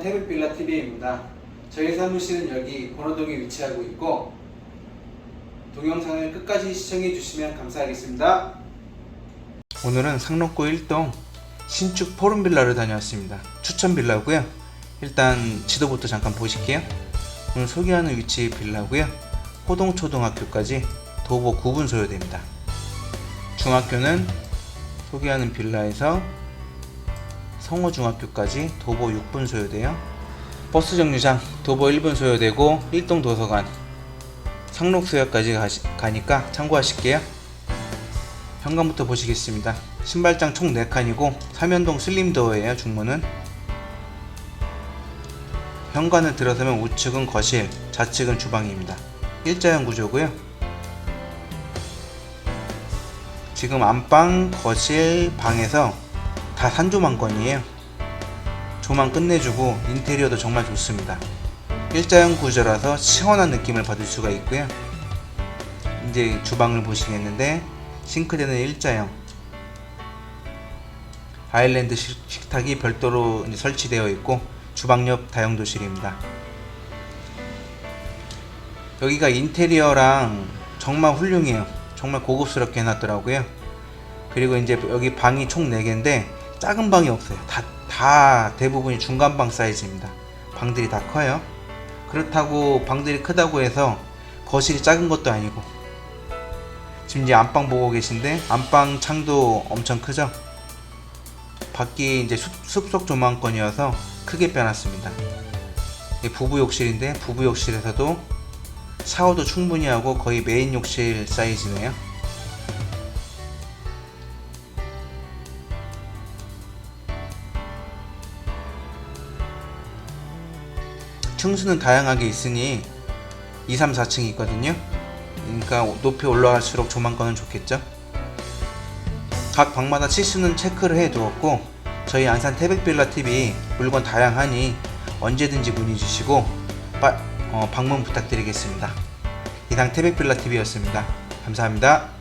태백빌라 TV입니다. 저희 사무실은 여기 권호동에 위치하고 있고 동영상을 끝까지 시청해 주시면 감사하겠습니다. 오늘은 상록구 1동 신축 포름빌라를 다녀왔습니다. 추천 빌라고요. 일단 지도부터 잠깐 보실게요. 오늘 소개하는 위치 빌라고요. 호동초등학교까지 도보 9분 소요됩니다. 중학교는 소개하는 빌라에서 성호중학교까지 도보 6분 소요돼요. 버스 정류장 도보 1분 소요되고 1동 도서관 상록수역까지 가시, 가니까 참고하실게요. 현관부터 보시겠습니다. 신발장 총 4칸이고 삼연동 슬림도어예요. 중문은 현관을 들어서면 우측은 거실, 좌측은 주방입니다. 일자형 구조고요. 지금 안방, 거실, 방에서 다 산조망권이에요. 조망 끝내주고 인테리어도 정말 좋습니다. 일자형 구조라서 시원한 느낌을 받을 수가 있고요. 이제 주방을 보시겠는데 싱크대는 일자형. 아일랜드 식- 식탁이 별도로 설치되어 있고 주방 옆 다용도실입니다. 여기가 인테리어랑 정말 훌륭해요. 정말 고급스럽게 해놨더라고요. 그리고 이제 여기 방이 총 4개인데 작은 방이 없어요. 다, 다 대부분이 중간방 사이즈입니다. 방들이 다 커요. 그렇다고 방들이 크다고 해서 거실이 작은 것도 아니고 지금 이제 안방 보고 계신데 안방 창도 엄청 크죠? 밖이 이제 숲, 숲속 조망권이어서 크게 빼놨습니다. 부부 욕실인데 부부 욕실에서도 샤워도 충분히 하고 거의 메인 욕실 사이즈네요. 층수는 다양하게 있으니 2, 3, 4층이 있거든요. 그러니까 높이 올라갈수록 조망권은 좋겠죠. 각 방마다 치수는 체크를 해 두었고 저희 안산 태백빌라 TV 물건 다양하니 언제든지 문의 주시고 빠- 어, 방문 부탁드리겠습니다. 이상 태백빌라 TV였습니다. 감사합니다.